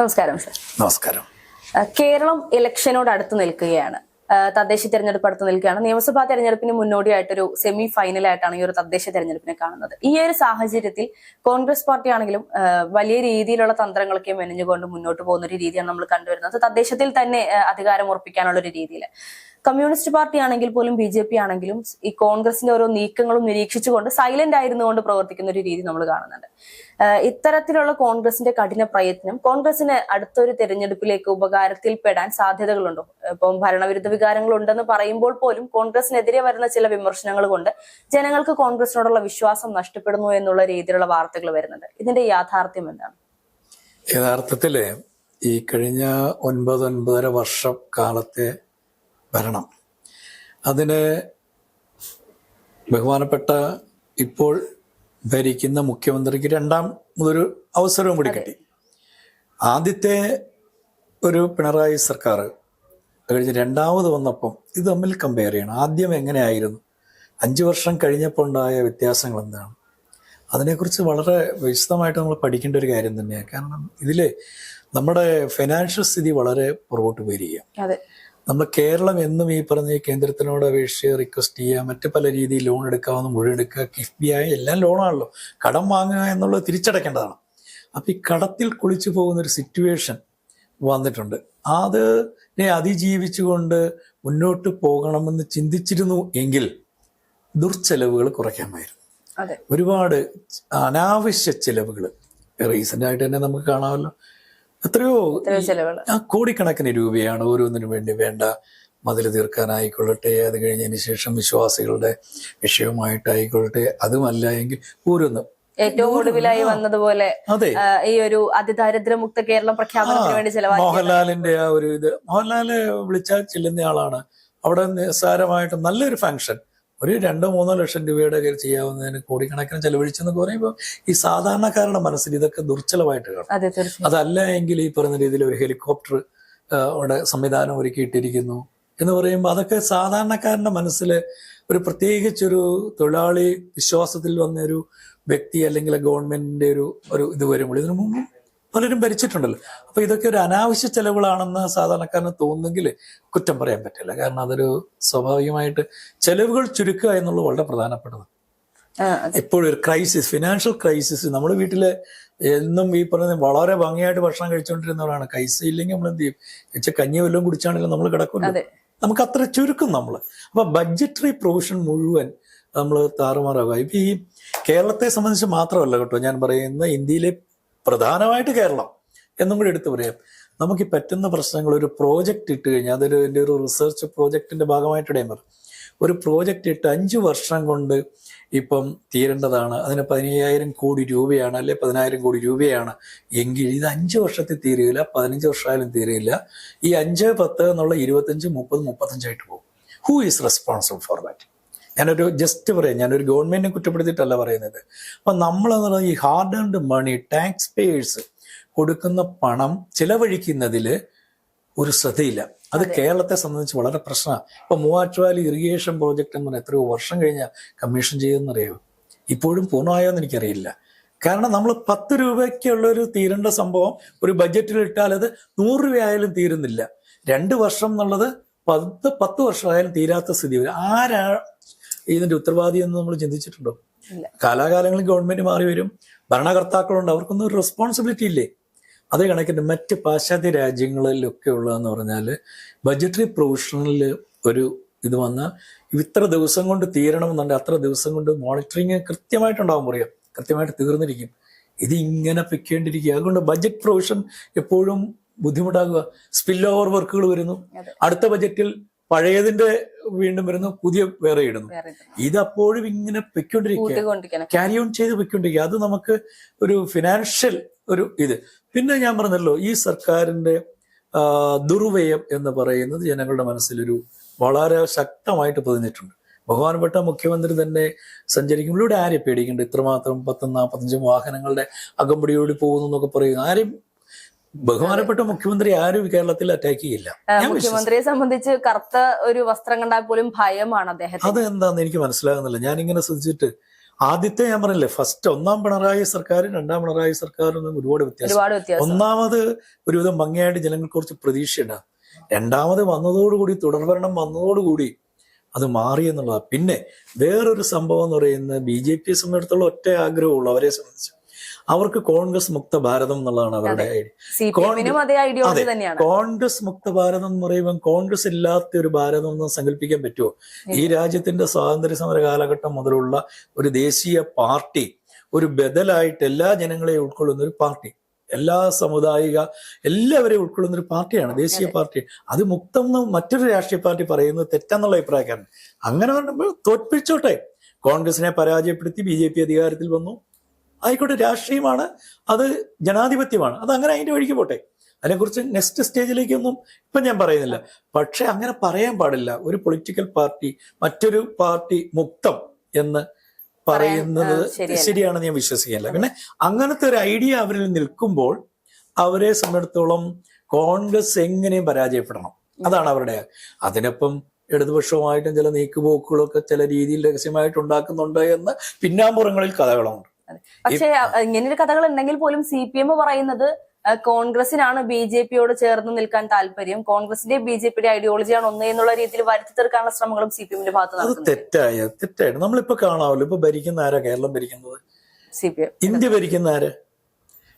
നമസ്കാരം സർ. നമസ്കാരം. കേരളം ഇലക്ഷനോട് അടുത്ത് നിൽക്കുകയാണ്. തദ്ദേശ തെരഞ്ഞെടുപ്പ് അടുത്ത് നിൽക്കുകയാണ്. നിയമസഭാ തെരഞ്ഞെടുപ്പിന് മുന്നോടിയായിട്ടൊരു സെമി ഫൈനലായിട്ടാണ് ഈ ഒരു തദ്ദേശ തെരഞ്ഞെടുപ്പിനെ കാണുന്നത്. ഈ ഒരു സാഹചര്യത്തിൽ കോൺഗ്രസ് പാർട്ടി ആണെങ്കിലും വലിയ രീതിയിലുള്ള തന്ത്രങ്ങളൊക്കെ മെനഞ്ഞുകൊണ്ട് മുന്നോട്ട് പോകുന്ന ഒരു രീതിയാണ് നമ്മൾ കണ്ടുവരുന്നത്. തദ്ദേശത്തിൽ തന്നെ അധികാരം ഉറപ്പിക്കാനുള്ള ഒരു രീതിയിൽ കമ്മ്യൂണിസ്റ്റ് പാർട്ടി ആണെങ്കിൽ പോലും ബി ജെ പി ആണെങ്കിലും ഈ കോൺഗ്രസിന്റെ ഓരോ നീക്കങ്ങളും നിരീക്ഷിച്ചുകൊണ്ട് സൈലന്റ് ആയിരുന്നുകൊണ്ട് പ്രവർത്തിക്കുന്ന ഒരു രീതി നമ്മൾ കാണുന്നുണ്ട്. ഇത്തരത്തിലുള്ള കോൺഗ്രസിന്റെ കഠിന പ്രയത്നം കോൺഗ്രസിന് അടുത്തൊരു തെരഞ്ഞെടുപ്പിലേക്ക് ഉപകാരത്തിൽപ്പെടാൻ സാധ്യതകളുണ്ടോ? ഇപ്പം ഭരണവിരുദ്ധ വികാരങ്ങൾ ഉണ്ടെന്ന് പറയുമ്പോൾ പോലും കോൺഗ്രസിനെതിരെ വരുന്ന ചില വിമർശനങ്ങൾ കൊണ്ട് ജനങ്ങൾക്ക് കോൺഗ്രസിനോടുള്ള വിശ്വാസം നഷ്ടപ്പെടുന്നു എന്നുള്ള രീതിയിലുള്ള വാർത്തകൾ വരുന്നുണ്ട്. ഇതിന്റെ യാഥാർത്ഥ്യം എന്താണ്? യഥാർത്ഥത്തിൽ ഈ കഴിഞ്ഞ ഒൻപത് ഒൻപതര വർഷ കാലത്തെ ഭരണം അതിന് ബഹുമാനപ്പെട്ട ഇപ്പോൾ ഭരിക്കുന്ന മുഖ്യമന്ത്രിക്ക് രണ്ടാം ഒരു അവസരവും കൂടി കിട്ടി. ആദ്യത്തെ ഒരു പിണറായി സർക്കാർ കഴിഞ്ഞ് രണ്ടാമത് വന്നപ്പം ഇത് തമ്മിൽ കമ്പയർ ചെയ്യണം. ആദ്യം എങ്ങനെയായിരുന്നു? അഞ്ച് വർഷം കഴിഞ്ഞപ്പോൾ ഉണ്ടായ വ്യത്യാസങ്ങൾ എന്താണ്? അതിനെക്കുറിച്ച് വളരെ വിശദമായിട്ട് നമ്മൾ പഠിക്കേണ്ട ഒരു കാര്യം തന്നെയാണ്. കാരണം ഇതിൽ നമ്മുടെ ഫിനാൻഷ്യൽ സ്ഥിതി വളരെ പുറകോട്ട് പോയിരിക്കുക നമ്മൾ കേരളം എന്നും ഈ പറഞ്ഞ ഈ കേന്ദ്രത്തിനോട് അപേക്ഷിച്ച് റിക്വസ്റ്റ് ചെയ്യുക മറ്റ് പല രീതിയിൽ ലോൺ എടുക്കാവുന്ന മുഴുവൻ എടുക്കുക കിഫ്ബി ആയി എല്ലാം ലോണാണല്ലോ കടം വാങ്ങുക എന്നുള്ളത് തിരിച്ചടയ്ക്കേണ്ടതാണ് അപ്പം ഈ കടത്തിൽ കുളിച്ചു പോകുന്ന ഒരു സിറ്റുവേഷൻ വന്നിട്ടുണ്ട് അതിനെ അതിജീവിച്ചുകൊണ്ട് മുന്നോട്ട് പോകണമെന്ന് ചിന്തിച്ചിരുന്നു എങ്കിൽ ദുർച്ചെലവുകൾ കുറയ്ക്കാമായിരുന്നു. ഒരുപാട് അനാവശ്യ ചെലവുകൾ റീസെന്റ് ആയിട്ട് തന്നെ നമുക്ക് കാണാമല്ലോ. എത്രയോ ആ കോടിക്കണക്കിന് രൂപയാണ് ഓരോന്നിനു വേണ്ടി വേണ്ട മതിൽ തീർക്കാനായിക്കൊള്ളട്ടെ അത് കഴിഞ്ഞതിന് ശേഷം വിശ്വാസികളുടെ വിഷയവുമായിട്ടായിക്കൊള്ളട്ടെ അതുമല്ല എങ്കിൽ ഓരോന്നും. ഏറ്റവും ഒടുവിലായി വന്നതുപോലെ ഈ ഒരു അതിദാരിദ്ര്യമുക്ത കേരളം പ്രഖ്യാപനത്തിന് വേണ്ടി ചെലവാക്കി മോഹൻലാലിന്റെ ആ ഒരു ഇത്. മോഹൻലാൽ വിളിച്ചാൽ ചെല്ലുന്ന ആളാണ്. അവിടെ നിസ്സാരമായിട്ട് നല്ലൊരു ഫംഗ്ഷൻ. ഒരു രണ്ടോ മൂന്നോ ലക്ഷം രൂപയുടെ കയ്യിൽ ചെയ്യാവുന്നതിന് കോടിക്കണക്കിന് ചെലവഴിച്ചെന്നൊക്കെ പറയുമ്പോൾ ഈ സാധാരണക്കാരുടെ മനസ്സിൽ ഇതൊക്കെ ദുർച്ചലമായിട്ട് കാണും. അതെ അതല്ല എങ്കിൽ ഈ പറയുന്ന രീതിയിൽ ഒരു ഹെലികോപ്റ്റർ അവിടെ സംവിധാനം ഒരുക്കിയിട്ടിരിക്കുന്നു എന്ന് പറയുമ്പോൾ അതൊക്കെ സാധാരണക്കാരന്റെ മനസ്സിൽ ഒരു പ്രത്യേകിച്ചൊരു തൊഴിലാളി വിശ്വാസത്തിൽ വന്ന ഒരു വ്യക്തി അല്ലെങ്കിൽ ഗവൺമെന്റിന്റെ ഒരു ഒരു ഇത് വരുമ്പോൾ ഇതിനു മുമ്പ് പലരും ഭരിച്ചിട്ടുണ്ടല്ലോ. അപ്പൊ ഇതൊക്കെ ഒരു അനാവശ്യ ചെലവുകളാണെന്ന് സാധാരണക്കാരന് തോന്നുന്നെങ്കിൽ കുറ്റം പറയാൻ പറ്റില്ല. കാരണം അതൊരു സ്വാഭാവികമായിട്ട് ചെലവുകൾ ചുരുക്കുക എന്നുള്ളത് വളരെ പ്രധാനപ്പെട്ടത്. എപ്പോഴും ഒരു ക്രൈസിസ് ഫിനാൻഷ്യൽ ക്രൈസിസ്. നമ്മുടെ വീട്ടിൽ എന്നും ഈ പറഞ്ഞ വളരെ ഭംഗിയായിട്ട് ഭക്ഷണം കഴിച്ചുകൊണ്ടിരുന്നവരാണ്. കൈസ ഇല്ലെങ്കിൽ നമ്മൾ എന്ത് ചെയ്യും? വെച്ചാൽ കഞ്ഞി വല്ലതും കുടിച്ചാണെങ്കിലും നമ്മൾ കിടക്കുമല്ലോ. അതെ. നമുക്ക് അത്ര ചുരുക്കും നമ്മൾ അപ്പൊ ബഡ്ജറ്ററി പ്രൊവിഷൻ മുഴുവൻ നമ്മൾ താറുമാറാകുക ഇപ്പൊ ഈ കേരളത്തെ സംബന്ധിച്ച് മാത്രമല്ല കേട്ടോ ഞാൻ പറയുന്ന ഇന്ത്യയിലെ പ്രധാനമായിട്ട് കേരളം എന്നും കൂടി എടുത്തു പറയാം. നമുക്ക് പറ്റുന്ന പ്രശ്നങ്ങൾ ഒരു പ്രോജക്റ്റ് ഇട്ട് കഴിഞ്ഞാൽ അതൊരു എന്റെ ഒരു റിസർച്ച് പ്രോജക്റ്റിന്റെ ഭാഗമായിട്ട് പറഞ്ഞു ഒരു പ്രോജക്റ്റ് ഇട്ട് അഞ്ച് വർഷം കൊണ്ട് ഇപ്പം തീരേണ്ടതാണ്. അതിന് പതിനയ്യായിരം കോടി രൂപയാണ് അല്ലെ പതിനായിരം കോടി രൂപയാണ്. എങ്കിൽ ഇത് അഞ്ച് വർഷത്തിൽ തീരുകയില്ല പതിനഞ്ച് വർഷമായാലും തീരുകയില്ല ഈ അഞ്ച് പത്ത് എന്നുള്ള ഇരുപത്തഞ്ച് മുപ്പത് മുപ്പത്തഞ്ചായിട്ട് പോകും. Who is responsible for that ഞാനൊരു ജസ്റ്റ് പറയാം. ഞാനൊരു ഗവൺമെന്റിനെ കുറ്റപ്പെടുത്തിയിട്ടല്ല പറയുന്നത്. അപ്പൊ നമ്മൾ ഈ hard and money tax payers കൊടുക്കുന്ന പണം ചിലവഴിക്കുന്നതിൽ ഒരു ശ്രദ്ധയില്ല. അത് കേരളത്തെ സംബന്ധിച്ച് വളരെ പ്രശ്നമാണ്. ഇപ്പൊ മൂവാറ്റുവാലി ഇറിഗേഷൻ പ്രോജക്റ്റ് എന്ന് പറഞ്ഞാൽ എത്രയോ വർഷം കഴിഞ്ഞ കമ്മീഷൻ ചെയ്തെന്നറിയോ ഇപ്പോഴും പൂർണമായോ എന്ന് എനിക്കറിയില്ല. കാരണം നമ്മൾ പത്ത് രൂപയ്ക്കുള്ള ഒരു തീരേണ്ട സംഭവം ഒരു ബഡ്ജറ്റിൽ ഇട്ടാൽ അത് നൂറ് രൂപയായാലും തീരുന്നില്ല. രണ്ട് വർഷം എന്നുള്ളത് പത്ത് പത്ത് വർഷമായാലും തീരാത്ത സ്ഥിതി വരും. ആരാ ഇതിന്റെ ഉത്തരവാദി എന്ന് നമ്മൾ ചിന്തിച്ചിട്ടുണ്ടോ. കാലാകാലങ്ങളിൽ ഗവൺമെന്റ് മാറി വരും. ഭരണകർത്താക്കളുണ്ട്. അവർക്കൊന്നും ഒരു റെസ്പോൺസിബിലിറ്റി ഇല്ലേ? അതേ കണക്കിന് മറ്റ് പാശ്ചാത്യ രാജ്യങ്ങളിലൊക്കെ ഉള്ളതെന്ന് പറഞ്ഞാൽ ബജറ്ററി പ്രൊവിഷനിൽ ഒരു ഇത് വന്നാൽ ഇത്ര ദിവസം കൊണ്ട് തീരണമെന്നുണ്ടെങ്കിൽ അത്ര ദിവസം കൊണ്ട് മോണിറ്ററിങ് കൃത്യമായിട്ടുണ്ടാവും പറയാം. കൃത്യമായിട്ട് തീർന്നിരിക്കും. ഇത് ഇങ്ങനെ പിക്കേണ്ടിരിക്കുക അതുകൊണ്ട് ബജറ്റ് പ്രൊവിഷൻ എപ്പോഴും ബുദ്ധിമുട്ടാകുക. സ്പിൽ ഓവർ വർക്കുകൾ വരുന്നു. അടുത്ത ബഡ്ജറ്റിൽ പഴയതിന്റെ വീണ്ടും വരുന്നു പുതിയ വേറെ ഇടുന്നു. ഇതപ്പോഴും ഇത്. അപ്പോഴും ഇങ്ങനെ പൊയ്ക്കൊണ്ടിരിക്കുക. ക്യാരി ഓൺ ചെയ്ത് പൊയ്ക്കൊണ്ടിരിക്കുക അത് നമുക്ക് ഒരു ഫിനാൻഷ്യൽ ഒരു ഇത്. പിന്നെ ഞാൻ പറഞ്ഞല്ലോ ഈ സർക്കാരിന്റെ ദുർവ്യയം എന്ന് പറയുന്നത് ജനങ്ങളുടെ മനസ്സിലൊരു വളരെ ശക്തമായിട്ട് പതിഞ്ഞിട്ടുണ്ട്. ബഹുമാനപ്പെട്ട മുഖ്യമന്ത്രി തന്നെ സഞ്ചരിക്കുമ്പോൾ ഇവിടെ ആരെ പേടിക്കേണ്ട? ഇത്രമാത്രം പത്തും നാൽപ്പത്തഞ്ചും വാഹനങ്ങളുടെ അകമ്പടിയോടി പോകുന്നു എന്നൊക്കെ പറയുന്നു. ആരെയും ബഹുമാനപ്പെട്ട മുഖ്യമന്ത്രി ആരും കേരളത്തിൽ അറ്റാക്ക് ചെയ്യില്ല. മുഖ്യമന്ത്രിയെ സംബന്ധിച്ച് കറുത്ത ഒരു വസ്ത്രം കണ്ടാൽ പോലും ഭയമാണ് അദ്ദേഹം അത് എന്താന്ന് എനിക്ക് മനസ്സിലാകുന്നില്ല. ഞാൻ ഇങ്ങനെ ശ്രദ്ധിച്ചിട്ട് ആദ്യത്തെ ഞാൻ പറഞ്ഞില്ലേ ഫസ്റ്റ് ഒന്നാം പിണറായി സർക്കാരും രണ്ടാം പിണറായി സർക്കാരും ഒന്നും ഒരുപാട് വ്യത്യാസം. ഒന്നാമത് ഒരുവിധം ഭംഗിയായിട്ട് ജനങ്ങൾക്ക് കുറച്ച് പ്രതീക്ഷയുണ്ട്. രണ്ടാമത് വന്നതോടുകൂടി തുടർഭരണം വന്നതോടുകൂടി അത് മാറി എന്നുള്ളതാണ്. പിന്നെ വേറൊരു സംഭവം എന്ന് പറയുന്നത് ബി ജെ പിയെ സംബന്ധിച്ചിടത്തോളം ഒറ്റ ആഗ്രഹമുള്ളൂ അവരെ സംബന്ധിച്ച്. അവർക്ക് കോൺഗ്രസ് മുക്ത ഭാരതം എന്നുള്ളതാണ് അവരുടെ അതേ കോൺഗ്രസ് മുക്ത ഭാരതം എന്ന് പറയുമ്പോൾ കോൺഗ്രസ് ഇല്ലാത്ത ഒരു ഭാരതം എന്ന് സങ്കല്പിക്കാൻ പറ്റുമോ? ഈ രാജ്യത്തിന്റെ സ്വാതന്ത്ര്യ സമര കാലഘട്ടം മുതലുള്ള ഒരു ദേശീയ പാർട്ടി ഒരു ബദലായിട്ട് എല്ലാ ജനങ്ങളെയും ഉൾക്കൊള്ളുന്ന ഒരു പാർട്ടി എല്ലാ സമുദായിക എല്ലാവരെയും ഉൾക്കൊള്ളുന്ന ഒരു പാർട്ടിയാണ് ദേശീയ പാർട്ടി. അത് മുക്തം എന്ന് മറ്റൊരു രാഷ്ട്രീയ പാർട്ടി പറയുന്നത് തെറ്റെന്നുള്ള അഭിപ്രായക്കാരൻ. അങ്ങനെ പറയുമ്പോൾ തോൽപ്പിച്ചോട്ടെ. കോൺഗ്രസിനെ പരാജയപ്പെടുത്തി ബി ജെ പി അധികാരത്തിൽ വന്നു. ആയിക്കോട്ടെ രാഷ്ട്രീയമാണ് അത് ജനാധിപത്യമാണ്. അത് അങ്ങനെ അതിന്റെ വഴിക്ക് പോട്ടെ. അതിനെക്കുറിച്ച് നെക്സ്റ്റ് സ്റ്റേജിലേക്കൊന്നും ഇപ്പം ഞാൻ പറയുന്നില്ല. പക്ഷെ അങ്ങനെ പറയാൻ പാടില്ല. ഒരു പൊളിറ്റിക്കൽ പാർട്ടി മറ്റൊരു പാർട്ടി മുക്തം എന്ന് പറയുന്നത് ശരിയാണെന്ന് ഞാൻ വിശ്വസിക്കില്ല പിന്നെ അങ്ങനത്തെ ഒരു ഐഡിയ അവരിൽ നിൽക്കുമ്പോൾ അവരെ സംബന്ധിച്ചിടത്തോളം കോൺഗ്രസ് എങ്ങനെയും പരാജയപ്പെടണം. അതാണ് അവരുടെ അതിനൊപ്പം ഇടതുപക്ഷവുമായിട്ടും ചില നീക്കുപോക്കുകളൊക്കെ ചില രീതിയിൽ രഹസ്യമായിട്ട് ഉണ്ടാക്കുന്നുണ്ട് എന്ന് പിന്നാമ്പുറങ്ങളിൽ കഥകളുണ്ട്. പക്ഷേ ഇങ്ങനെയൊരു ഇങ്ങനെ കഥകൾ ഉണ്ടെങ്കിൽ പോലും സി പി എം പറയുന്നത് കോൺഗ്രസിനാണ് ബി ജെ പിയോട് ചേർന്ന് നിൽക്കാൻ താല്പര്യം. കോൺഗ്രസിന്റെ ബി ജെ പിയുടെ ഐഡിയോളജിയാണ് ഒന്ന് എന്നുള്ള രീതിയിൽ വരുത്തി തീർക്കാനുള്ള ശ്രമങ്ങളും സി പി എമ്മിന്റെ ഭാഗത്ത് തെറ്റായ തെറ്റായിട്ട്. നമ്മളിപ്പോ കാണാമല്ലോ. ഇപ്പൊ ഭരിക്കുന്ന ആരാ? കേരളം ഭരിക്കുന്നത്? C P M. ഇന്ത്യ ഭരിക്കുന്ന ആര്?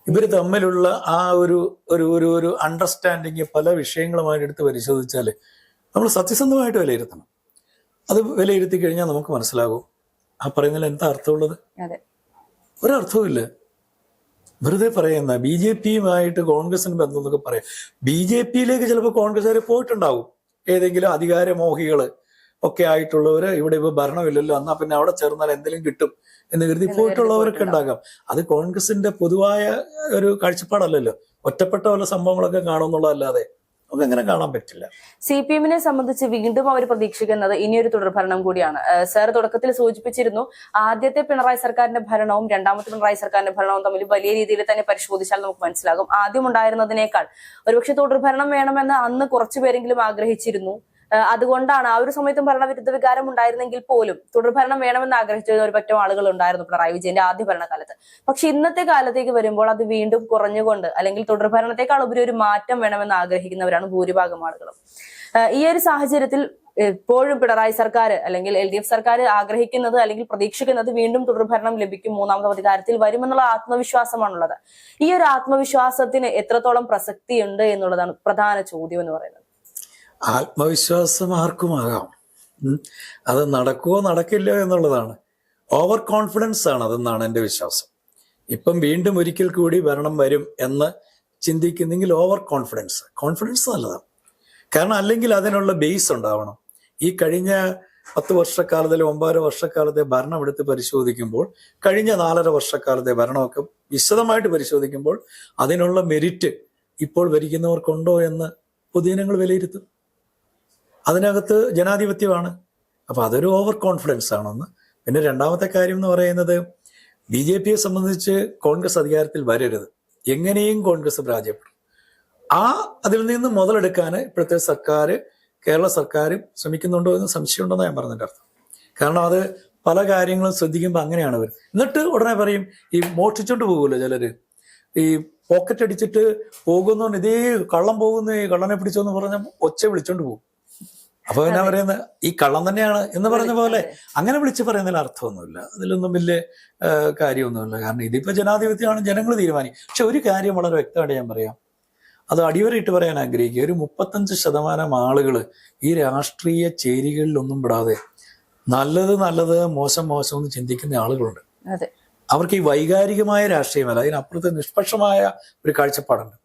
ഇവർ തമ്മിലുള്ള ആ ഒരു ഒരു ഒരു ഒരു അണ്ടർസ്റ്റാൻഡിങ് പല വിഷയങ്ങളുമായിട്ട് എടുത്ത് പരിശോധിച്ചാൽ നമ്മൾ സത്യസന്ധമായിട്ട് വിലയിരുത്തണം. അത് വിലയിരുത്തി കഴിഞ്ഞാൽ നമുക്ക് മനസ്സിലാകും. ആ പറയുന്നതിൽ എന്താ അർത്ഥമുള്ളത്? അതെ. ഒരർത്ഥവുമില്ല. വെറുതെ പറയുന്ന ബി ജെ പിയുമായിട്ട് കോൺഗ്രസിന് ബന്ധം എന്നൊക്കെ പറയാം. ബി ജെ പിയിലേക്ക് ചിലപ്പോൾ കോൺഗ്രസ്സുകാർ പോയിട്ടുണ്ടാവും. ഏതെങ്കിലും അധികാരമോഹികൾ ഒക്കെ ആയിട്ടുള്ളവർ ഇവിടെ ഇപ്പൊ ഭരണമില്ലല്ലോ എന്നാ പിന്നെ അവിടെ ചേർന്നാൽ എന്തെങ്കിലും കിട്ടും എന്ന് കരുതി പോയിട്ടുള്ളവരൊക്കെ ഉണ്ടാകാം. അത് കോൺഗ്രസിന്റെ പൊതുവായ ഒരു കാഴ്ചപ്പാടല്ലല്ലോ. ഒറ്റപ്പെട്ട വല്ല സംഭവങ്ങളൊക്കെ കാണുമെന്നുള്ളതല്ലാതെ നമുക്ക് അങ്ങനെ കാണാൻ പറ്റില്ല? സി പി എമ്മിനെ സംബന്ധിച്ച് വീണ്ടും അവർ പ്രതീക്ഷിക്കുന്നത് ഇനിയൊരു തുടർഭരണം കൂടിയാണ്. സാർ തുടക്കത്തിൽ സൂചിപ്പിച്ചിരുന്നു ആദ്യത്തെ പിണറായി സർക്കാരിന്റെ ഭരണവും രണ്ടാമത്തെ പിണറായി സർക്കാരിന്റെ ഭരണവും തമ്മിൽ വലിയ രീതിയിൽ തന്നെ പരിശോധിച്ചാൽ നമുക്ക് മനസ്സിലാകും. ആദ്യം ഉണ്ടായിരുന്നതിനേക്കാൾ ഒരുപക്ഷെ തുടർഭരണം വേണമെന്ന് അന്ന് കുറച്ചുപേരെങ്കിലും ആഗ്രഹിച്ചിരുന്നു. അതുകൊണ്ടാണ് ആ ഒരു സമയത്തും ഭരണവിരുദ്ധ വികാരം ഉണ്ടായിരുന്നെങ്കിൽ പോലും തുടർഭരണം വേണമെന്ന് ആഗ്രഹിച്ചിരുന്ന ഒരു പറ്റം ആളുകൾ ഉണ്ടായിരുന്നു പിണറായി വിജയന്റെ ആദ്യ ഭരണകാലത്ത്. പക്ഷെ ഇന്നത്തെ കാലത്തേക്ക് വരുമ്പോൾ അത് വീണ്ടും കുറഞ്ഞുകൊണ്ട് അല്ലെങ്കിൽ തുടർഭരണത്തെക്കാൾ ഉപരി ഒരു മാറ്റം വേണമെന്ന് ആഗ്രഹിക്കുന്നവരാണ് ഭൂരിഭാഗം ആളുകളും. ഈ ഒരു സാഹചര്യത്തിൽ ഇപ്പോഴും പിണറായി സർക്കാർ അല്ലെങ്കിൽ എൽ ഡി എഫ് സർക്കാർ ആഗ്രഹിക്കുന്നത് അല്ലെങ്കിൽ പ്രതീക്ഷിക്കുന്നത് വീണ്ടും തുടർഭരണം ലഭിക്കും മൂന്നാമത്തെ അധികാരത്തിൽ വരുമെന്നുള്ള ആത്മവിശ്വാസമാണുള്ളത്. ഈ ഒരു ആത്മവിശ്വാസത്തിന് എത്രത്തോളം പ്രസക്തിയുണ്ട് എന്നുള്ളതാണ് പ്രധാന ചോദ്യം എന്ന് പറയുന്നത്. ആത്മവിശ്വാസം ആർക്കുമാകാം. അത് നടക്കുമോ നടക്കില്ലോ എന്നുള്ളതാണ്. ഓവർ കോൺഫിഡൻസ് ആണ് അതെന്നാണ് എന്റെ വിശ്വാസം. ഇപ്പം വീണ്ടും ഒരിക്കൽ കൂടി ഭരണം വരും എന്ന് ചിന്തിക്കുന്നെങ്കിൽ ഓവർ കോൺഫിഡൻസ് കോൺഫിഡൻസ് നല്ലതാണ്. കാരണം അല്ലെങ്കിൽ അതിനുള്ള ബേസ് ഉണ്ടാവണം. ഈ കഴിഞ്ഞ പത്ത് വർഷക്കാലത്തിലെ ഒമ്പതര വർഷക്കാലത്തെ ഭരണം എടുത്ത് പരിശോധിക്കുമ്പോൾ കഴിഞ്ഞ നാലര വർഷക്കാലത്തെ ഭരണമൊക്കെ വിശദമായിട്ട് പരിശോധിക്കുമ്പോൾ അതിനുള്ള മെരിറ്റ് ഇപ്പോൾ ഭരിക്കുന്നവർക്കുണ്ടോ എന്ന് പൊതുജനങ്ങൾ വിലയിരുത്തും. അതിനകത്ത് ജനാധിപത്യമാണ്. അപ്പോൾ അതൊരു ഓവർ കോൺഫിഡൻസ് ആണെന്ന്. പിന്നെ രണ്ടാമത്തെ കാര്യം എന്ന് പറയുന്നത് ബി ജെ പിയെ സംബന്ധിച്ച് കോൺഗ്രസ് അധികാരത്തിൽ വരരുത്. എങ്ങനെയും കോൺഗ്രസ് പരാജയപ്പെടും. ആ അതിൽ നിന്ന് മുതലെടുക്കാൻ ഇപ്പോഴത്തെ സർക്കാർ കേരള സർക്കാർ ശ്രമിക്കുന്നുണ്ടോ എന്ന് സംശയമുണ്ടെന്ന് ഞാൻ പറഞ്ഞതിന്റെ അർത്ഥം. കാരണം അത് പല കാര്യങ്ങളും ശ്രദ്ധിക്കുമ്പോൾ അങ്ങനെയാണ് അവർ എന്നിട്ട് ഉടനെ പറയും ഈ മോഷ്ടിച്ചോണ്ട് പോകുമല്ലോ ചിലര്? ഈ പോക്കറ്റ് അടിച്ചിട്ട് പോകുന്നോണ്ട് ഇതേ കള്ളം പോകുന്ന കള്ളനെ പിടിച്ചോന്ന് പറഞ്ഞ ഒച്ച വിളിച്ചോണ്ട് പോകും. അപ്പൊ എന്നാ പറയുന്നത് ഈ കള്ളം തന്നെയാണ് എന്ന് പറഞ്ഞ പോലെ അങ്ങനെ വിളിച്ച് പറയുന്നതിൽ അർത്ഥമൊന്നുമില്ല. അതിലൊന്നും വലിയ കാര്യമൊന്നുമില്ല. കാരണം ഇതിപ്പോ ജനാധിപത്യമാണ് ജനങ്ങൾ തീരുമാനിക്കും പക്ഷെ ഒരു കാര്യം വളരെ വ്യക്തമായിട്ട് ഞാൻ പറയാം. അത് അടിവരയിട്ട് പറയാൻ ആഗ്രഹിക്കുക. ഒരു മുപ്പത്തഞ്ച് ശതമാനം ആളുകൾ ഈ രാഷ്ട്രീയ ചേരികളിലൊന്നും പെടാതെ നല്ലത് നല്ലത് മോശം മോശം എന്ന് ചിന്തിക്കുന്ന ആളുകളുണ്ട്. അവർക്ക് ഈ വൈകാരികമായ രാഷ്ട്രീയമല്ല അതിനപ്പുറത്തെ നിഷ്പക്ഷമായ ഒരു കാഴ്ചപ്പാടുണ്ട്.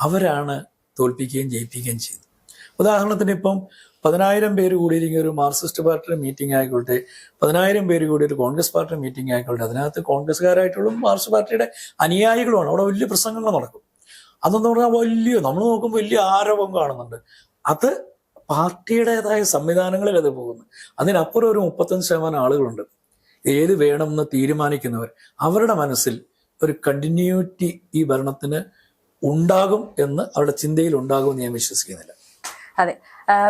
അവരാണ് തോൽപ്പിക്കുകയും ജയിപ്പിക്കുകയും ചെയ്യുന്നത്. ഉദാഹരണത്തിന് ഇപ്പം പതിനായിരം പേര് കൂടിയിരിക്കുന്ന ഒരു മാർക്സിസ്റ്റ് പാർട്ടിയുടെ മീറ്റിംഗ് ആയിക്കോട്ടെ പതിനായിരം പേര് കൂടി ഒരു കോൺഗ്രസ് പാർട്ടിയുടെ മീറ്റിംഗ് ആയിക്കോട്ടെ അതിനകത്ത് കോൺഗ്രസ്സുകാരായിട്ടുള്ള മാർക്സിസ്റ്റ് പാർട്ടിയുടെ അനുയായികളുമാണ്. അവിടെ വലിയ പ്രസംഗങ്ങൾ നടക്കും. അതെന്ന് പറഞ്ഞാൽ വലിയ നമ്മൾ നോക്കുമ്പോൾ വലിയ ആരവം കാണുന്നുണ്ട്. അത് പാർട്ടിയുടേതായ സംവിധാനങ്ങളിൽ അത് പോകുന്നു. അതിനപ്പുറം ഒരു മുപ്പത്തഞ്ച് ശതമാനം ആളുകളുണ്ട്. ഏത് വേണമെന്ന് തീരുമാനിക്കുന്നവർ അവരുടെ മനസ്സിൽ ഒരു കണ്ടിന്യൂറ്റി ഈ ഭരണത്തിന് ഉണ്ടാകും എന്ന് അവരുടെ ചിന്തയിൽ ഉണ്ടാകുമെന്ന് ഞാൻ വിശ്വസിക്കുന്നില്ല. അതെ.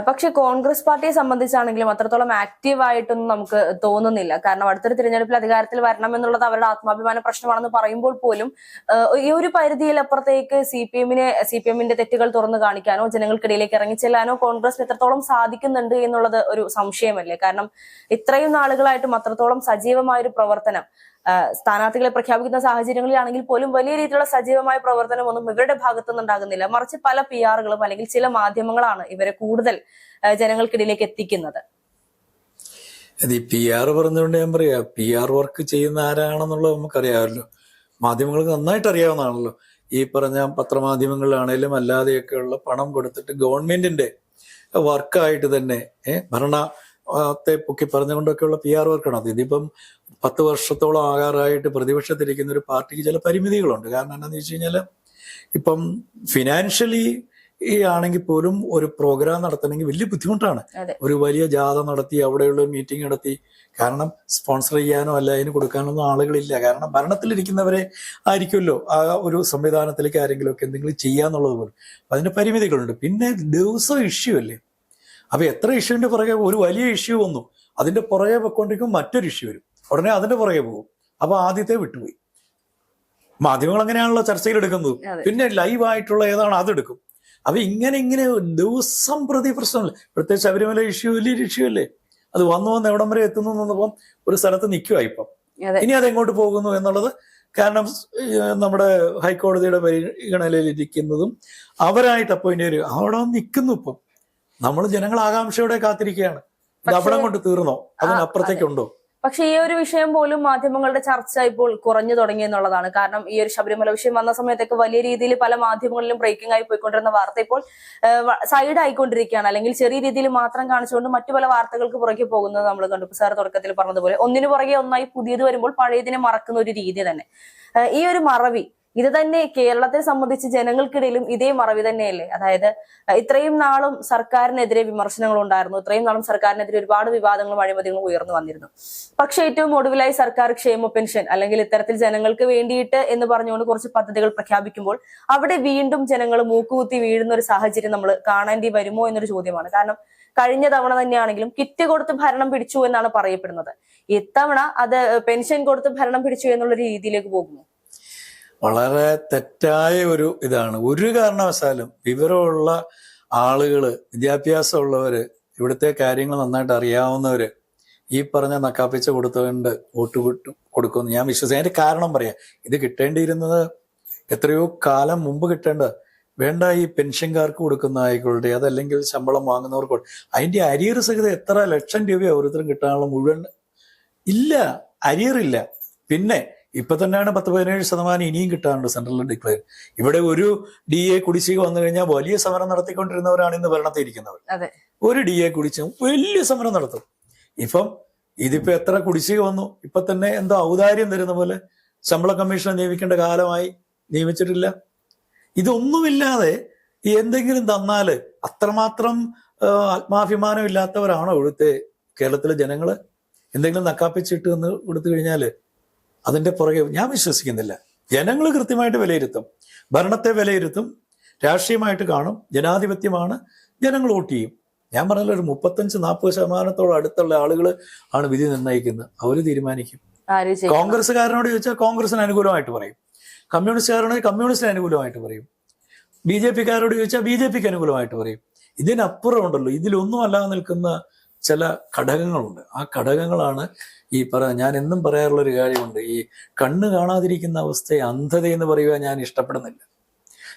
പക്ഷെ കോൺഗ്രസ് പാർട്ടിയെ സംബന്ധിച്ചാണെങ്കിലും അത്രത്തോളം ആക്റ്റീവ് ആയിട്ടൊന്നും നമുക്ക് തോന്നുന്നില്ല. കാരണം അടുത്തൊരു തിരഞ്ഞെടുപ്പിൽ അധികാരത്തിൽ വരണം എന്നുള്ളത് അവരുടെ ആത്മാഭിമാന പ്രശ്നമാണെന്ന് പറയുമ്പോൾ പോലും ഈ ഒരു പരിധിയിൽ അപ്പുറത്തേക്ക് സി പി എമ്മിനെ സി പി എമ്മിന്റെ തെറ്റുകൾ തുറന്നു കാണിക്കാനോ ജനങ്ങൾക്കിടയിലേക്ക് ഇറങ്ങിച്ചെല്ലാനോ കോൺഗ്രസ് എത്രത്തോളം സാധിക്കുന്നുണ്ട് എന്നുള്ളത് ഒരു സംശയമല്ലേ? കാരണം ഇത്രയും നാളുകളായിട്ടും അത്രത്തോളം സജീവമായ ഒരു പ്രവർത്തനം സ്ഥാനാർത്ഥികളെ പ്രഖ്യാപിക്കുന്ന സാഹചര്യങ്ങളിലാണെങ്കിൽ പോലും വലിയ രീതിയിലുള്ള സജീവമായ പ്രവർത്തനമൊന്നും ഇവരുടെ ഭാഗത്തുനിന്ന് ഉണ്ടാകുന്നില്ല മറിച്ച് പല പി ആറുകളും അല്ലെങ്കിൽ ചില മാധ്യമങ്ങളാണ് ഇവരെ കൂടുതൽ ജനങ്ങൾക്കിടയിലേക്ക് എത്തിക്കുന്നത്. ഈ പി ആർ പറഞ്ഞുകൊണ്ട് ഞാൻ പറയാ പി ആർ വർക്ക് ചെയ്യുന്ന ആരാണെന്നുള്ളത് നമുക്കറിയാമല്ലോ. മാധ്യമങ്ങൾക്ക് നന്നായിട്ട് അറിയാവുന്നതാണല്ലോ ഈ പറഞ്ഞ പത്രമാധ്യമങ്ങളിലാണേലും അല്ലാതെയൊക്കെയുള്ള പണം കൊടുത്തിട്ട് ഗവൺമെന്റിന്റെ വർക്കായിട്ട് തന്നെ ഏഹ് ഭരണത്തെ പൊക്കി പറഞ്ഞുകൊണ്ടൊക്കെയുള്ള പി ആർ വർക്കാണ് അത് ഇതിപ്പം പത്ത് വർഷത്തോളം ആകാറായിട്ട് പ്രതിപക്ഷത്തിരിക്കുന്ന ഒരു പാർട്ടിക്ക് ചില പരിമിതികളുണ്ട്. കാരണം എന്താണെന്ന് വെച്ച് കഴിഞ്ഞാൽ ഇപ്പം ഫിനാൻഷ്യലി ഈ ആണെങ്കിൽ പോലും ഒരു പ്രോഗ്രാം നടത്തണമെങ്കിൽ വലിയ ബുദ്ധിമുട്ടാണ്. ഒരു വലിയ ജാഥ നടത്തി അവിടെയുള്ള മീറ്റിംഗ് നടത്തി. കാരണം സ്പോൺസർ ചെയ്യാനോ അല്ല അതിന് കൊടുക്കാനൊന്നും ആളുകളില്ല. കാരണം ഭരണത്തിലിരിക്കുന്നവരെ ആയിരിക്കുമല്ലോ ആ ഒരു സംവിധാനത്തിലേക്ക് ആരെങ്കിലും ഒക്കെ എന്തെങ്കിലും ചെയ്യാന്നുള്ളത് പോലും. അതിന്റെ പരിമിതികളുണ്ട്. പിന്നെ ദിവസം ഇഷ്യൂ അല്ലേ? അപ്പൊ എത്ര ഇഷ്യൂവിന്റെ പുറകെ ഒരു വലിയ ഇഷ്യൂ വന്നു. അതിന്റെ പുറകെ പോയിക്കൊണ്ടിരിക്കും മറ്റൊരു ഇഷ്യൂ വരും. ഉടനെ അതിന്റെ പുറകെ പോകും. അപ്പൊ ആദ്യത്തെ വിട്ടുപോയി. മാധ്യമങ്ങൾ അങ്ങനെയാണല്ലോ ചർച്ചയിൽ എടുക്കുന്നത്. പിന്നെ ലൈവ് ആയിട്ടുള്ള ഏതാണ് അതെടുക്കും അപ്പൊ ഇങ്ങനെ ഇങ്ങനെ ദിവസം പ്രതി പ്രശ്നമില്ല പ്രത്യേകിച്ച് ശബരിമല ഇഷ്യൂ വലിയൊരു ഇഷ്യൂ അല്ലേ? അത് വന്നു വന്ന് എവിടം വരെ എത്തുന്നു എന്നപ്പം ഒരു സ്ഥലത്ത് നിൽക്കുക ഇപ്പം. ഇനി അതെങ്ങോട്ട് പോകുന്നു എന്നുള്ളത് കാരണം നമ്മുടെ ഹൈക്കോടതിയുടെ പരിഗണനയിൽ ഇരിക്കുന്നതും അവരായിട്ട് അപ്പോയിന്റ് ചെയ്യും അവിടെ നിൽക്കുന്നു ഇപ്പം. നമ്മൾ ജനങ്ങൾ ആകാംക്ഷയോടെ കാത്തിരിക്കുകയാണ് അവിടെ കൊണ്ട് തീർന്നോ? അതിനപ്പുറത്തേക്കുണ്ടോ? പക്ഷെ ഈ ഒരു വിഷയം പോലും മാധ്യമങ്ങളുടെ ചർച്ച ഇപ്പോൾ കുറഞ്ഞു തുടങ്ങി എന്നുള്ളതാണ്. കാരണം ഈ ഒരു ശബരിമല വിഷയം വന്ന സമയത്തൊക്കെ വലിയ രീതിയിൽ പല മാധ്യമങ്ങളിലും ബ്രേക്കിംഗ് ആയി പോയിക്കൊണ്ടിരുന്ന വാർത്ത ഇപ്പോൾ സൈഡ് ആയിക്കൊണ്ടിരിക്കുകയാണ്. അല്ലെങ്കിൽ ചെറിയ രീതിയിൽ മാത്രം കാണിച്ചുകൊണ്ട് മറ്റു പല വാർത്തകൾക്ക് പുറകെ പോകുന്നത് നമ്മൾ കണ്ടു. സാർ തുടക്കത്തിൽ പറഞ്ഞതുപോലെ ഒന്നിനു പുറകെ ഒന്നായി പുതിയത് വരുമ്പോൾ പഴയതിനെ മറക്കുന്ന ഒരു രീതി തന്നെ. ഈ ഒരു മറവി ഇത് തന്നെ കേരളത്തെ സംബന്ധിച്ച് ജനങ്ങൾക്കിടയിലും ഇതേ മറവി തന്നെയല്ലേ? അതായത് ഇത്രയും നാളും സർക്കാരിനെതിരെ വിമർശനങ്ങൾ ഉണ്ടായിരുന്നു. ഇത്രയും നാളും സർക്കാരിനെതിരെ ഒരുപാട് വിവാദങ്ങളും അഴിമതികളും ഉയർന്നു വന്നിരുന്നു. പക്ഷെ ഏറ്റവും ഒടുവിലായി സർക്കാർ ക്ഷേമ പെൻഷൻ അല്ലെങ്കിൽ ഇത്തരത്തിൽ ജനങ്ങൾക്ക് വേണ്ടിയിട്ട് എന്ന് പറഞ്ഞുകൊണ്ട് കുറച്ച് പദ്ധതികൾ പ്രഖ്യാപിക്കുമ്പോൾ അവിടെ വീണ്ടും ജനങ്ങൾ മൂക്കുകുത്തി വീഴുന്ന ഒരു സാഹചര്യം നമ്മൾ കാണേണ്ടി വരുമോ എന്നൊരു ചോദ്യമാണ്. കാരണം കഴിഞ്ഞ തവണ തന്നെയാണെങ്കിലും കിറ്റ് കൊടുത്ത് ഭരണം പിടിച്ചു എന്നാണ് പറയപ്പെടുന്നത്. ഇത്തവണ അത് പെൻഷൻ കൊടുത്ത് ഭരണം പിടിച്ചു എന്നുള്ള രീതിയിലേക്ക് പോകുന്നു വളരെ തെറ്റായ ഒരു ഇതാണ്. ഒരു കാരണവശാലും വിവരമുള്ള ആളുകൾ വിദ്യാഭ്യാസമുള്ളവർ ഇവിടുത്തെ കാര്യങ്ങൾ നന്നായിട്ട് അറിയാവുന്നവർ ഈ പറഞ്ഞ നക്കാപ്പിച്ച കൊടുത്തുകൊണ്ട് വോട്ട് കൊടുക്കുമെന്ന് ഞാൻ വിശ്വസിക്കും അതിന്റെ കാരണം പറയാം. ഇത് കിട്ടേണ്ടിയിരുന്നത് എത്രയോ കാലം മുമ്പ് കിട്ടേണ്ട വേണ്ട ഈ പെൻഷൻകാർക്ക് കൊടുക്കുന്ന ആയിക്കോട്ടെ അതല്ലെങ്കിൽ ശമ്പളം വാങ്ങുന്നവർക്ക് അതിന്റെ അരിയർ സഹിതം എത്ര ലക്ഷം രൂപ ഓരോരുത്തരും കിട്ടാനുള്ള മുഴുവൻ ഇല്ല. അരിയറില്ല. പിന്നെ ഇപ്പൊ തന്നെയാണ് പത്ത് പതിനേഴ് ശതമാനം ഇനിയും കിട്ടാനുണ്ട് സെൻട്രൽ ഡിക്ലെയർ ഇവിടെ ഒരു ഡി എ കുടിശ്ശിക വന്നു കഴിഞ്ഞാൽ വലിയ സമരം നടത്തിക്കൊണ്ടിരുന്നവരാണ് ഇന്ന് ഭരണത്തിൽ ഇരിക്കുന്നവർ. ഒരു ഡി എ കുടിച്ച് വലിയ സമരം നടത്തും. ഇപ്പം ഇതിപ്പോ എത്ര കുടിശ്ശിക വന്നു? ഇപ്പൊ തന്നെ എന്തോ ഔദാര്യം തരുന്ന പോലെ ശമ്പള കമ്മീഷനെ നിയമിക്കേണ്ട കാലമായി. നിയമിച്ചിട്ടില്ല. ഇതൊന്നുമില്ലാതെ എന്തെങ്കിലും തന്നാൽ അത്രമാത്രം ആത്മാഭിമാനം ഇല്ലാത്തവരാണോ ഇവിടുത്തെ കേരളത്തിലെ ജനങ്ങൾ? എന്തെങ്കിലും നക്കാപ്പിച്ചിട്ട് എന്ന് കൊടുത്തു കഴിഞ്ഞാൽ അതിന്റെ പുറകെ ഞാൻ വിശ്വസിക്കുന്നില്ല. ജനങ്ങൾ കൃത്യമായിട്ട് വിലയിരുത്തും. ഭരണത്തെ വിലയിരുത്തും. രാഷ്ട്രീയമായിട്ട് കാണും. ജനാധിപത്യമാണ്. ജനങ്ങൾ വോട്ട് ചെയ്യും. ഞാൻ പറഞ്ഞല്ലോ ഒരു മുപ്പത്തഞ്ച് നാൽപ്പത് ശതമാനത്തോളം അടുത്തുള്ള ആളുകൾ ആണ് വിധി നിർണയിക്കുന്നത്. അവർ തീരുമാനിക്കും. കോൺഗ്രസ്സുകാരനോട് ചോദിച്ചാൽ കോൺഗ്രസിന് അനുകൂലമായിട്ട് പറയും. കമ്മ്യൂണിസ്റ്റുകാരനോട് കമ്മ്യൂണിസ്റ്റിന് അനുകൂലമായിട്ട് പറയും. ബി ജെ പിക്കാരോട് ചോദിച്ചാൽ ബി ജെ പിക്ക് അനുകൂലമായിട്ട് പറയും. ഇതിനപ്പുറം ഉണ്ടല്ലോ ഇതിലൊന്നും അല്ലാതെ നിൽക്കുന്ന ചില ഘടകങ്ങളുണ്ട്. ആ ഘടകങ്ങളാണ് ഈ പറ ഞാൻ എന്നും പറയാറുള്ള ഒരു കാര്യമുണ്ട്. ഈ കണ്ണ് കാണാതിരിക്കുന്ന അവസ്ഥയെ അന്ധത എന്ന് പറയുവാൻ ഞാൻ ഇഷ്ടപ്പെടുന്നില്ല.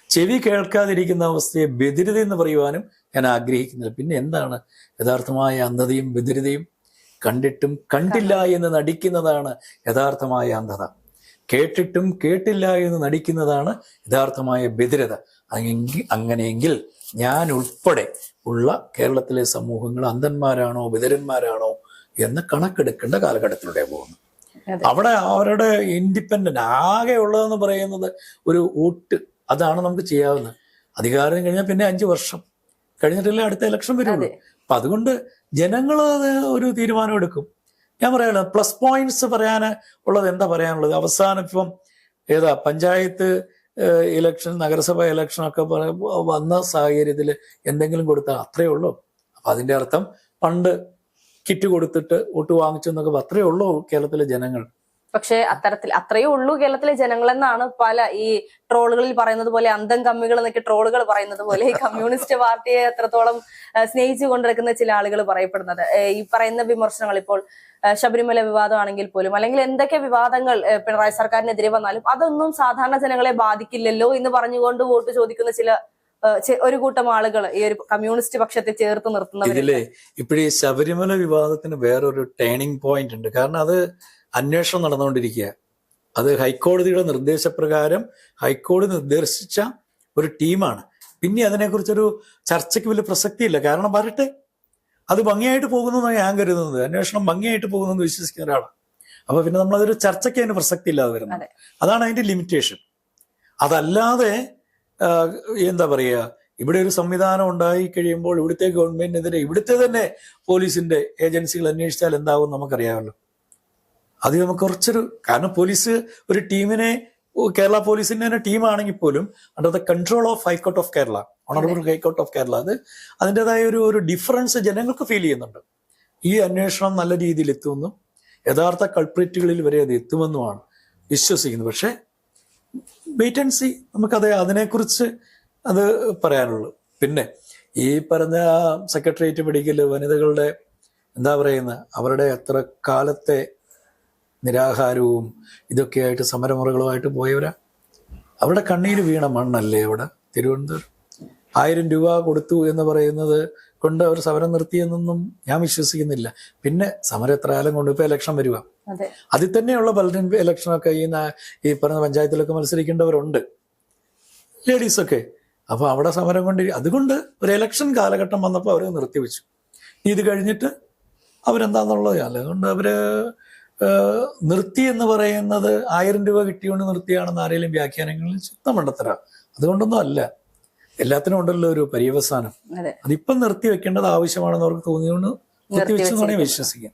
ചെവി കേൾക്കാതിരിക്കുന്ന അവസ്ഥയെ ബദിരത എന്ന് പറയുവാനും ഞാൻ ആഗ്രഹിക്കുന്നില്ല. പിന്നെ എന്താണ്? യഥാർത്ഥമായ അന്ധതയും ബദിരതയും കണ്ടിട്ടും കണ്ടില്ല എന്ന് നടിക്കുന്നതാണ് യഥാർത്ഥമായ അന്ധത. കേട്ടിട്ടും കേട്ടില്ല എന്ന് നടിക്കുന്നതാണ് യഥാർത്ഥമായ ബദിരത അങ്ങനെയെങ്കിൽ ഞാൻ ഉൾപ്പെടെ ഉള്ള കേരളത്തിലെ സമൂഹങ്ങൾ അന്ധന്മാരാണോ വിതരന്മാരാണോ എന്ന് കണക്കെടുക്കേണ്ട കാലഘട്ടത്തിലൂടെ പോകുന്നു. അവിടെ അവരുടെ ഇൻഡിപെൻഡന്റ് ആകെ ഉള്ളതെന്ന് പറയുന്നത് ഒരു വോട്ട് അതാണ് നമുക്ക് ചെയ്യാവുന്നത്. അധികാരം കഴിഞ്ഞാൽ പിന്നെ അഞ്ചു വർഷം. കഴിഞ്ഞിട്ടല്ലേ അടുത്ത ഇലക്ഷൻ വരുള്ളൂ. അപ്പൊ അതുകൊണ്ട് ജനങ്ങൾ ഒരു തീരുമാനം എടുക്കും. ഞാൻ പറയാനുള്ള പ്ലസ് പോയിന്റ്സ് പറയാൻ ഉള്ളത് എന്താ പറയാനുള്ളത്? അവസാനം ഇപ്പം ഏതാ പഞ്ചായത്ത് ഇലക്ഷൻ നഗരസഭ ഇലക്ഷൻ ഒക്കെ വന്ന സാഹചര്യത്തിൽ എന്തെങ്കിലും കൊടുത്താൽ അത്രയേ ഉള്ളൂ. അപ്പൊ അതിന്റെ അർത്ഥം പണ്ട് കിറ്റ് കൊടുത്തിട്ട് വോട്ട് വാങ്ങിച്ചു എന്നൊക്കെ അത്രയേ ഉള്ളൂ കേരളത്തിലെ ജനങ്ങൾ. പക്ഷെ അത്തരത്തിൽ അത്രയേ ഉള്ളൂ കേരളത്തിലെ ജനങ്ങളെന്നാണ് പല ഈ ട്രോളുകളിൽ പറയുന്നത് പോലെ അന്തം കമ്മികൾ എന്നൊക്കെ ട്രോളുകൾ പറയുന്നത് പോലെ ഈ കമ്മ്യൂണിസ്റ്റ് പാർട്ടിയെ എത്രത്തോളം സ്നേഹിച്ചു കൊണ്ടിരിക്കുന്ന ചില ആളുകൾ പറയപ്പെടുന്നത്. ഈ പറയുന്ന വിമർശനങ്ങൾ ഇപ്പോൾ ശബരിമല വിവാദമാണെങ്കിൽ പോലും അല്ലെങ്കിൽ എന്തൊക്കെ വിവാദങ്ങൾ പിണറായി സർക്കാരിനെതിരെ വന്നാലും അതൊന്നും സാധാരണ ജനങ്ങളെ ബാധിക്കില്ലല്ലോ എന്ന് പറഞ്ഞുകൊണ്ട് വോട്ട് ചോദിക്കുന്ന ചില ഒരു കൂട്ടം ആളുകൾ ഈ ഒരു കമ്മ്യൂണിസ്റ്റ് പക്ഷത്തെ ചേർത്ത് നിർത്തുന്നവരില്ലേ ഇപ്പോഴീ ശബരിമല വിവാദത്തിന് വേറൊരു ടേണിംഗ് പോയിന്റ് ഉണ്ട്. കാരണം അത് അന്വേഷണം നടന്നുകൊണ്ടിരിക്കുക. അത് ഹൈക്കോടതിയുടെ നിർദ്ദേശപ്രകാരം ഹൈക്കോടതി നിർദ്ദേശിച്ച ഒരു ടീമാണ്. പിന്നെ അതിനെക്കുറിച്ചൊരു ചർച്ചയ്ക്ക് വലിയ പ്രസക്തിയില്ല. കാരണം വരട്ടെ. അത് ഭംഗിയായിട്ട് പോകുന്നു എന്നാണ് ഞാൻ കരുതുന്നത്. അന്വേഷണം ഭംഗിയായിട്ട് പോകുന്നു എന്ന് വിശ്വസിക്കുന്ന ഒരാളാണ്. അപ്പൊ പിന്നെ നമ്മളതൊരു ചർച്ചയ്ക്ക് അതിന് പ്രസക്തി ഇല്ലാതെ വരുന്നത് അതാണ് അതിന്റെ ലിമിറ്റേഷൻ അതല്ലാതെ എന്താ പറയുക ഇവിടെ ഒരു സംവിധാനം ഉണ്ടായി കഴിയുമ്പോൾ ഇവിടുത്തെ ഗവൺമെന്റിനെതിരെ ഇവിടുത്തെ തന്നെ പോലീസിന്റെ ഏജൻസികൾ അന്വേഷിച്ചാൽ എന്താവും നമുക്കറിയാമല്ലോ. അത് നമുക്ക് കുറച്ചൊരു കാരണം പോലീസ് ഒരു ടീമിനെ കേരള പോലീസിന്റെ തന്നെ ടീമാണെങ്കിൽ പോലും under the control of high court of Kerala honourable high court of Kerala അത് അതിന്റെതായ ഒരു ഒരു ഡിഫറൻസ് ജനങ്ങൾക്ക് ഫീൽ ചെയ്യുന്നുണ്ട്. ഈ അന്വേഷണം നല്ല രീതിയിൽ എത്തുമെന്നും യഥാർത്ഥ കൾപ്രിറ്റുകളിൽ വരെ അത് എത്തുമെന്നുമാണ് വിശ്വസിക്കുന്നത്. പക്ഷേ വെയിറ്റ് ആൻഡ് സി നമുക്കത് അതിനെക്കുറിച്ച് അത് പറയാനുള്ളൂ. പിന്നെ ഈ പറഞ്ഞ സെക്രട്ടേറിയറ്റ് മെഡിക്കൽ വനിതകളുടെ എന്താ പറയുന്നത്? അവരുടെ എത്ര കാലത്തെ നിരാഹാരവും ഇതൊക്കെയായിട്ട് സമരമുറകളുമായിട്ട് പോയവരാ? അവരുടെ കണ്ണീര് വീണ മണ്ണല്ലേ അവിടെ? തിരുവനന്തപുരം. ആയിരം രൂപ കൊടുത്തു എന്ന് പറയുന്നത് കൊണ്ട് അവർ സമരം നിർത്തിയെന്നൊന്നും ഞാൻ വിശ്വസിക്കുന്നില്ല. പിന്നെ സമരം എത്ര കാലം കൊണ്ട് ഇപ്പൊ ഇലക്ഷൻ വരിക അതെ. അതിൽ തന്നെയുള്ള പലരും ഇലക്ഷനൊക്കെ ഈ ഈ പറഞ്ഞ പഞ്ചായത്തിലൊക്കെ മത്സരിക്കേണ്ടവരുണ്ട്. ലേഡീസൊക്കെ അപ്പൊ അവിടെ സമരം കൊണ്ട് അതുകൊണ്ട് ഒരു ഇലക്ഷൻ കാലഘട്ടം വന്നപ്പോൾ അവരെ നിർത്തിവെച്ചു. ഇത് കഴിഞ്ഞിട്ട് അവരെന്താന്നുള്ളത് അല്ല അതുകൊണ്ട് അവർ നിർത്തി എന്ന് പറയുന്നത് ആയിരം രൂപ കിട്ടിയോണ്ട് നിർത്തിയാണെന്ന് ആരെങ്കിലും വ്യാഖ്യാനങ്ങളിൽ ശുദ്ധ മണ്ടത്തര അതുകൊണ്ടൊന്നും അല്ല. എല്ലാത്തിനും ഉണ്ടല്ലോ ഒരു പര്യവസാനം. അതെ. അതിപ്പം നിർത്തി വെക്കേണ്ടത് ആവശ്യമാണെന്ന് അവർക്ക് തോന്നിയോണ്ട് നിർത്തി വെച്ചെന്നാണ് വിശ്വസിക്കാം വിശ്വസിക്കുന്നത്.